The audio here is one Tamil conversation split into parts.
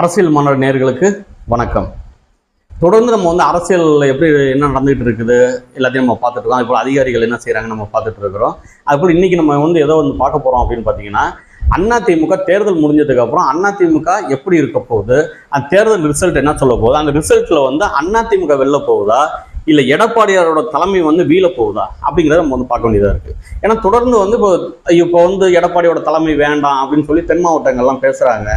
அரசியல் மன்னர் நேர்களுக்கு வணக்கம். தொடர்ந்து நம்ம வந்து அரசியல் எப்படி என்ன நடந்துகிட்டு இருக்குது எல்லாத்தையும் நம்ம பார்த்துட்டு இருக்கோம். இப்போ அதிகாரிகள் என்ன செய்கிறாங்க நம்ம பார்த்துட்டு இருக்கிறோம். அதுபோல் இன்றைக்கி நம்ம வந்து ஏதோ வந்து பார்க்க போகிறோம் அப்படின்னு பார்த்தீங்கன்னா அதிமுக தேர்தல் முடிஞ்சதுக்கப்புறம் அண்ணா அதிமுக எப்படி இருக்க போகுது அந்த தேர்தல் ரிசல்ட் என்ன சொல்ல போகுது அந்த ரிசல்ட்டில் வந்து அதிமுக வெளில போகுதா இல்லை எடப்பாடியாரோட தலைமை வந்து வீழ போகுதா அப்படிங்கிறத நம்ம வந்து பார்க்க வேண்டியதாக இருக்குது ஏன்னா தொடர்ந்து வந்து இப்போ இப்போ வந்து எடப்பாடியோட தலைமை வேண்டாம் அப்படின்னு சொல்லி தென் மாவட்டங்கள்லாம் பேசுகிறாங்க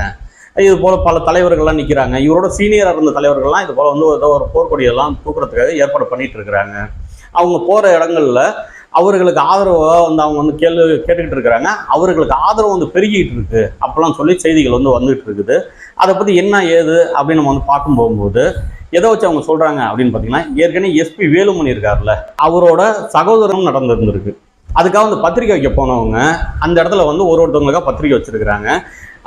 இது போல பல தலைவர்கள்லாம் நிற்கிறாங்க இவரோட சீனியராக இருந்த தலைவர்கள்லாம் இது போல வந்து ஏதோ ஒரு போர்க்கொடியெல்லாம் தூக்குறதுக்காக ஏற்பாடு பண்ணிட்டு இருக்கிறாங்க. அவங்க போகிற இடங்கள்ல அவர்களுக்கு ஆதரவாக வந்து அவங்க வந்து கேள்வி கேட்டுக்கிட்டு இருக்கிறாங்க. அவர்களுக்கு ஆதரவு வந்து பெருகிட்டு இருக்கு. அப்படிலாம் சொல்லி செய்திகள் வந்து வந்துகிட்டு இருக்குது. அதை பற்றி என்ன ஏது அப்படின்னு நம்ம வந்து பார்க்கும் போகும்போது எதை வச்சு அவங்க சொல்கிறாங்க அப்படின்னு பார்த்தீங்கன்னா ஏற்கனவே எஸ்பி வேலுமணி இருக்கார்ல அவரோட சகோதரம் நடந்திருந்திருக்கு. அதுக்காக வந்து பத்திரிக்கை வைக்க போனவங்க அந்த இடத்துல வந்து ஒரு ஒருத்தவங்களுக்காக பத்திரிக்கை வச்சுருக்கிறாங்க.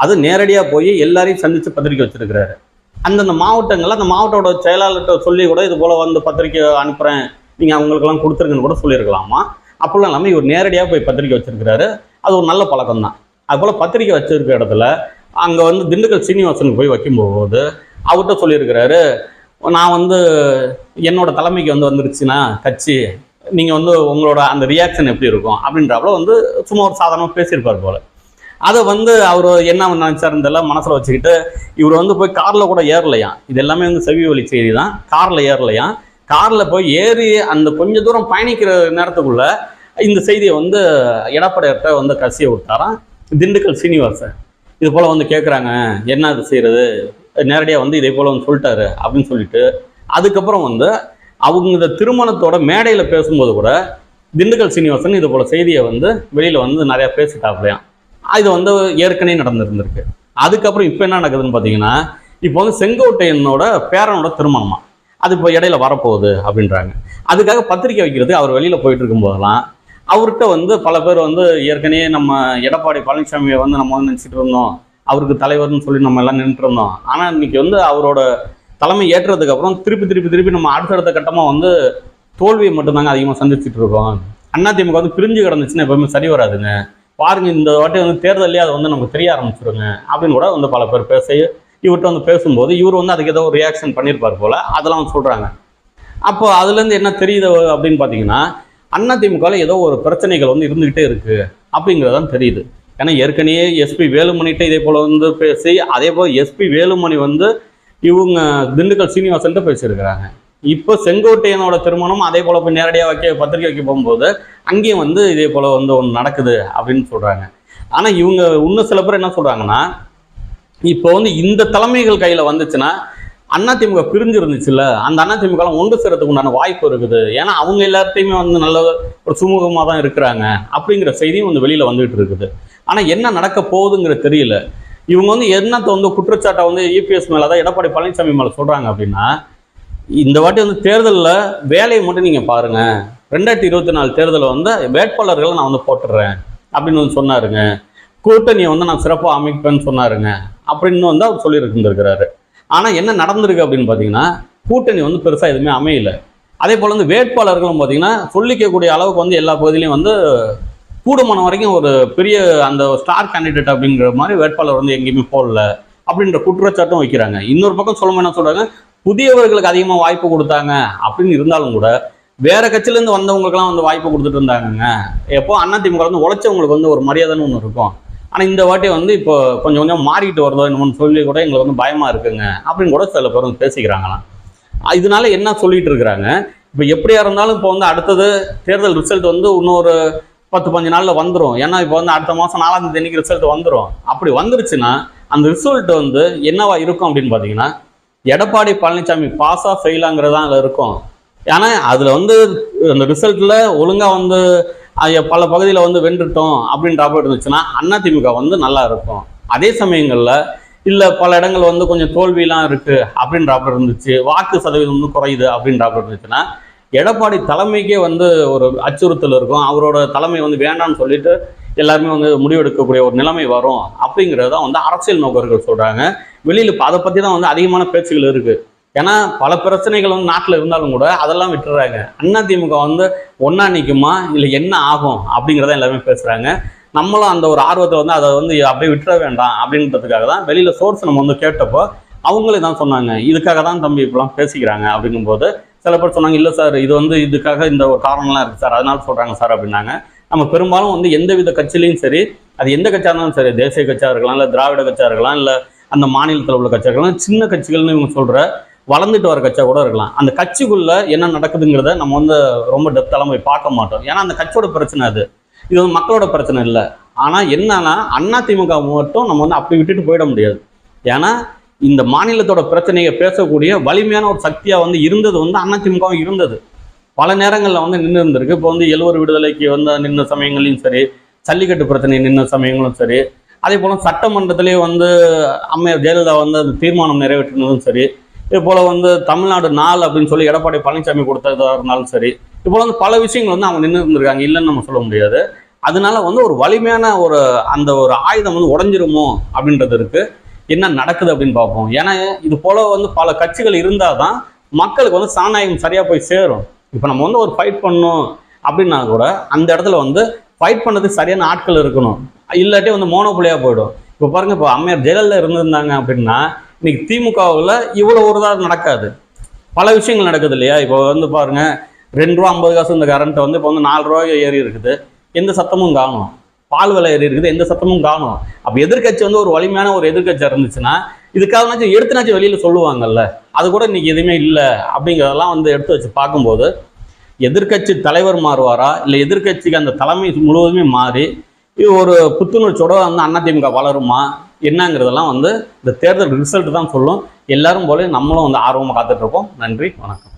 அது நேரடியாக போய் எல்லாரையும் சந்தித்து பத்திரிக்கை வச்சுருக்கிறாரு. அந்தந்த மாவட்டங்களில் அந்த மாவட்டோட செயலாளர்கிட்ட சொல்லி கூட இது போல் வந்து பத்திரிக்கை அனுப்புகிறேன் நீங்கள் அவங்களுக்கெல்லாம் கொடுத்துருங்கன்னு கூட சொல்லியிருக்கலாமா? அப்படிலாம் இல்லாமல் இவர் நேரடியாக போய் பத்திரிக்கை வச்சுருக்கிறாரு. அது ஒரு நல்ல பழக்கம் தான் அதுபோல் பத்திரிக்கை வச்சுருக்க இடத்துல அங்கே வந்து திண்டுக்கல் சீனிவாசனுக்கு போய் வைக்கும்போது அவர்கிட்ட சொல்லியிருக்கிறாரு நான் வந்து என்னோட தலைமைக்கு வந்து வந்துருச்சுன்னா கட்சி நீங்கள் வந்து உங்களோட அந்த ரியாக்ஷன் எப்படி இருக்கும் அப்படின்றப்பல வந்து சும்மா ஒரு சாதாரணமாக பேசியிருப்பார் போல. அதை வந்து அவர் என்ன நினச்சாருந்தெல்ல மனசில் வச்சுக்கிட்டு இவர் வந்து போய் காரில் கூட ஏறலையாம் இது எல்லாமே வந்து செவி வழி செய்தி தான் காரில் ஏறலையாம் காரில் போய் ஏறி அந்த கொஞ்ச தூரம் பயணிக்கிற நேரத்துக்குள்ள இந்த செய்தியை வந்து எடப்பாடியார்கிட்ட வந்து கசிய விட்டாராம் திண்டுக்கல் சீனிவாசன். இது போல் வந்து கேட்குறாங்க என்ன இது செய்கிறது நேரடியாக வந்து இதே போல் வந்து சொல்லிட்டாரு அப்படின்னு சொல்லிட்டு அதுக்கப்புறம் வந்து அவங்க இந்த திருமணத்தோட மேடையில் பேசும்போது கூட திண்டுக்கல் சீனிவாசன் இது போல் செய்தியை வந்து வெளியில் வந்து நிறையா பேசிட்டாப்லையாம் இது வந்து ஏற்கனவே நடந்திருந்திருக்கு. அதுக்கப்புறம் இப்போ என்ன நடக்குதுன்னு பார்த்தீங்கன்னா இப்போ வந்து செங்கோட்டையனோட பேரனோட திருமணமா? அது இப்போ இடையில வரப்போகுது அப்படின்றாங்க. அதுக்காக பத்திரிக்கை வைக்கிறது அவர் வெளியில் போயிட்டு இருக்கும்போதெல்லாம் அவர்கிட்ட வந்து பல பேர் வந்து ஏற்கனவே நம்ம எடப்பாடி பழனிசாமியை வந்து நம்ம வந்து நினச்சிட்டு இருந்தோம். அவருக்கு தலைவர்னு சொல்லி நம்ம எல்லாம் நின்றுட்டு இருந்தோம். ஆனால் இன்னைக்கு வந்து அவரோட தலைமை ஏற்றதுக்கு அப்புறம் திருப்பி திருப்பி திருப்பி நம்ம அடுத்தடுத்த கட்டமாக வந்து தோல்வியை மட்டும்தாங்க அதிகமாக சந்திச்சுட்டு இருக்கோம். அதிமுக வந்து பிரிஞ்சு கிடந்துச்சுன்னா எப்பவுமே சரி வராதுங்க. பாருங்க இந்த வாட்டி வந்து தேர்தலே அது வந்து நமக்கு தெரிய ஆரம்பிச்சிருங்க. அப்படின்னு கூட வந்து பல பேர் பேச இவர்கிட்ட வந்து பேசும்போது இவர் வந்து அதுக்கு ஏதோ ஒரு ரியாக்ஷன் பண்ணியிருப்பார் போல அதெல்லாம் வந்து சொல்கிறாங்க அப்போ அதுலேருந்து என்ன தெரியுது அப்படின்னு பார்த்தீங்கன்னா அதிமுகவில் ஏதோ ஒரு பிரச்சனைகள் வந்து இருந்துக்கிட்டே இருக்குது அப்படிங்கிறதான் தெரியுது. ஏன்னா ஏற்கனவே எஸ்பி வேலுமணிகிட்ட இதே போல் வந்து பேசி அதே போல் எஸ்பி வேலுமணி வந்து இவங்க திண்டுக்கல் சீனிவாசன்ட்ட பேசியிருக்கிறாங்க. இப்போ செங்கோட்டையனோட திருமணம் அதே போல் போய் நேரடியாக வைக்க பத்திரிக்கை வைக்க போகும்போது அங்கேயும் வந்து இதே போல் வந்து ஒன்று நடக்குது அப்படின்னு சொல்கிறாங்க ஆனால் இவங்க இன்னும் சில பேர் என்ன சொல்கிறாங்கன்னா இப்போ வந்து இந்த தலைமைகள் கையில் வந்துச்சுன்னா அதிமுக பிரிஞ்சு இருந்துச்சுல்ல அந்த அதிமுக ஒன்று சேரத்துக்கு உண்டான வாய்ப்பு இருக்குது. ஏன்னா அவங்க எல்லாத்தையுமே வந்து நல்ல ஒரு சுமூகமாக தான் இருக்கிறாங்க அப்படிங்கிற செய்தியும் வந்து வெளியில் வந்துகிட்டு இருக்குது. ஆனால் என்ன நடக்க போகுதுங்கிற தெரியல. இவங்க வந்து என்னத்தை வந்து குற்றச்சாட்டை வந்து இபிஎஸ் மேலே தான் எடப்பாடி பழனிசாமி மேலே சொல்கிறாங்க அப்படின்னா இந்த வாட்டி வந்து தேர்தலில் வேலையை மட்டும் நீங்கள் பாருங்கள் ரெண்டாயிரத்தி இருபத்தி நாலு தேர்தலில் வந்து வேட்பாளர்களை நான் வந்து போட்டுடுறேன் அப்படின்னு வந்து சொன்னாருங்க. கூட்டணியை வந்து நான் சிறப்பாக அமைப்பேன்னு சொன்னாருங்க. அப்படின்னு வந்து அவர் சொல்லியிருந்துருக்கிறாரு. ஆனால் என்ன நடந்திருக்கு அப்படின்னு பார்த்தீங்கன்னா கூட்டணி வந்து பெருசாக எதுவுமே அமையலை. அதே போல் வந்து வேட்பாளர்களும் பார்த்தீங்கன்னா சொல்லிக்கக்கூடிய அளவுக்கு வந்து எல்லா பகுதியிலையும் வந்து கூடுமான வரைக்கும் ஒரு பெரிய அந்த ஸ்டார் கேண்டிடேட் அப்படிங்கிற மாதிரி வேட்பாளர் வந்து எங்கேயுமே போடல அப்படின்ற குற்றச்சாட்டும் வைக்கிறாங்க. இன்னொரு பக்கம் சொல்லும்போது என்ன சொல்கிறாங்க புதியவர்களுக்கு அதிகமாக வாய்ப்பு கொடுத்தாங்க அப்படின்னு இருந்தாலும் கூட வேற கட்சியிலேருந்து வந்தவங்களுக்குலாம் வந்து வாய்ப்பு கொடுத்துட்டு இருந்தாங்கங்க. எப்போ அதிமுக வந்து உழைச்சவங்களுக்கு வந்து ஒரு மரியாதைன்னு ஒன்று இருக்கும். ஆனால் இந்த வாட்டி வந்து இப்போ கொஞ்சம் கொஞ்சம் மாறிட்டு வருதோ என்னமோன்னு சொல்லி கூட எங்களுக்கு வந்து பயமாக இருக்குங்க அப்படின்னு கூட சில பேர் வந்து பேசிக்கிறாங்களாம். இதனால என்ன சொல்லிட்டு இருக்கிறாங்க? இப்போ எப்படியா இருந்தாலும் இப்போ வந்து அடுத்தது தேர்தல் ரிசல்ட் வந்து இன்னொரு பத்து பஞ்சு நாளில் வந்துடும் ஏன்னா இப்போ வந்து அடுத்த மாதம் நாலாம் தேதிக்கு ரிசல்ட் வந்துடும் அப்படி வந்துருச்சுன்னா அந்த ரிசல்ட் வந்து என்னவா இருக்கும் அப்படின்னு பார்த்தீங்கன்னா எடப்பாடி பழனிசாமி பாஸா ஃபெயிலாங்கிறதா தான் அதில் இருக்கும். ஏன்னா அதில் வந்து அந்த ரிசல்ட்டில் ஒழுங்காக வந்து பல பகுதியில் வந்து வென்றுட்டோம் அப்படின்றப்ப இருந்துச்சுன்னா அதிமுக வந்து நல்லா இருக்கும். அதே சமயங்களில் இல்லை பல இடங்கள் வந்து கொஞ்சம் தோல்வியெலாம் இருக்குது அப்படின்றப்ப இருந்துச்சு வாக்கு சதவீதம் வந்து குறையுது அப்படின்றப்ப இருந்துச்சுன்னா எடப்பாடி தலைமைக்கே வந்து ஒரு அச்சுறுத்தல் இருக்கும். அவரோட தலைமை வந்து வேண்டாம்னு சொல்லிட்டு எல்லாருமே வந்து முடிவெடுக்கக்கூடிய ஒரு நிலைமை வரும். அப்படிங்கிறது தான் வந்து அரசியல் நோக்கர்கள் சொல்கிறாங்க வெளியில் இப்போ அதை பற்றி தான் வந்து அதிகமான பேச்சுகள் இருக்குது ஏன்னா பல பிரச்சனைகள் வந்து நாட்டில் இருந்தாலும் கூட அதெல்லாம் விட்டுறாங்க. அண்ணா திமுக வந்து ஒன்றா நிற்குமா இல்லை என்ன ஆகும்? அப்படிங்கிறத எல்லாருமே பேசுகிறாங்க நம்மளும் அந்த ஒரு ஆர்வத்தை வந்து அதை வந்து அப்படியே விட்டுற வேண்டாம் அப்படின்றதுக்காக தான் வெளியில் சோர்ஸ் நம்ம வந்து கேட்டப்போ அவங்களே தான் சொன்னாங்க. இதுக்காக தான் தம்பி இப்பெல்லாம் பேசிக்கிறாங்க அப்படிங்கும்போது சில பேர் சொன்னாங்க இல்லை சார் இது வந்து இதுக்காக இந்த ஒரு காரணம்லாம் இருக்குது சார் அதனால சொல்கிறாங்க சார் அப்படின்னாங்க. நம்ம பெரும்பாலும் வந்து எந்த வித கட்சியிலையும் சரி அது எந்த கட்சியாக இருந்தாலும் சரி தேசிய கட்சியாக இருக்கலாம் இல்லை திராவிட கட்சியாக இருக்கலாம் இல்லை அந்த மாநிலத்தில் உள்ள கட்சியாக இருக்கலாம் சின்ன கட்சிகள்னு இவங்க சொல்கிற வளர்ந்துட்டு வர கட்சியாக கூட இருக்கலாம். அந்த கட்சிக்குள்ளே என்ன நடக்குதுங்கிறத நம்ம வந்து ரொம்ப டெப்த்தாலாம் போய் பார்க்க மாட்டோம். ஏன்னா அந்த கட்சியோட பிரச்சனை அது. இது வந்து மக்களோட பிரச்சனை இல்லை. ஆனால் என்னன்னா அண்ணா திமுக மட்டும் நம்ம வந்து அப்படி விட்டுட்டு போயிட முடியாது. ஏன்னா இந்த மாநிலத்தோட பிரச்சனையை பேசக்கூடிய வலிமையான ஒரு சக்தியாக வந்து இருந்தது வந்து அதிமுகவும் இருந்தது. பல நேரங்களில் வந்து நின்று இருந்திருக்கு. இப்போ வந்து எழுவர் விடுதலைக்கு வந்து நின்ற சமயங்களையும் சரி ஜல்லிக்கட்டு பிரச்சனை நின்ற சமயங்களும் சரி அதே போல் சட்டமன்றத்திலேயே வந்து அம்மையார் ஜெயலலிதா வந்து அந்த தீர்மானம் நிறைவேற்றினதும் சரி இது போல் வந்து தமிழ்நாடு நாள் அப்படின்னு சொல்லி எடப்பாடி பழனிசாமி கொடுத்ததாக இருந்தாலும் சரி இது போல் வந்து பல விஷயங்கள் வந்து அவங்க நின்று இருந்திருக்காங்க. இல்லைன்னு நம்ம சொல்ல முடியாது. அதனால வந்து ஒரு வலிமையான ஒரு அந்த ஒரு ஆயுதம் வந்து உடஞ்சிருமோ அப்படின்றது இருக்குது என்ன நடக்குது அப்படின்னு பார்ப்போம். ஏன்னா இது போல வந்து பல கட்சிகள் இருந்தால் தான் மக்களுக்கு வந்து சாணாயம் சரியாக போய் சேரும். இப்போ நம்ம வந்து ஒரு ஃபைட் பண்ணோம் அப்படின்னா கூட அந்த இடத்துல வந்து ஃபைட் பண்ணதுக்கு சரியான ஆட்கள் இருக்கணும். இல்லாட்டி வந்து மோனோபுலியாக போயிடும். இப்போ பாருங்க இப்போ அம்மையார் ஜெயலலிதா இருந்திருந்தாங்க அப்படின்னா இன்னைக்கு திமுகவில் இவ்வளோ ஒரு தான் நடக்காது. பல விஷயங்கள் நடக்குது இல்லையா? இப்போ வந்து பாருங்க ரெண்டு ரூபா ஐம்பது காசு இந்த கரண்ட் வந்து இப்போ வந்து நாலு ரூபாய் ஏறி இருக்குது. எந்த சத்தமும் காணும். பால் விலை ஏறி இருக்குது எந்த சத்தமும் காணும். அப்போ எதிர்க்கட்சி வந்து ஒரு வலிமையான ஒரு எதிர்க்கட்சி இருந்துச்சுன்னா இதுக்காகனாச்சும் எடுத்துனாச்சும் வெளியில் சொல்லுவாங்கல்ல அது கூட இன்னைக்கு எதுவுமே இல்லை அப்படிங்கிறதெல்லாம் வந்து எடுத்து வச்சு பார்க்கும்போது எதிர்க்கட்சி தலைவர் மாறுவாரா? இல்லை எதிர்க்கட்சிக்கு அந்த தலைமை முழுவதுமே மாறி இது ஒரு புத்துணர்ச்சியோட வந்து அதிமுக வளருமா? என்னங்கிறதெல்லாம் வந்து இந்த தேர்தல் ரிசல்ட் தான் சொல்லும். எல்லாரும் போல நம்மளும் வந்து ஆர்வமாக காத்துட்ருக்கோம் நன்றி வணக்கம்.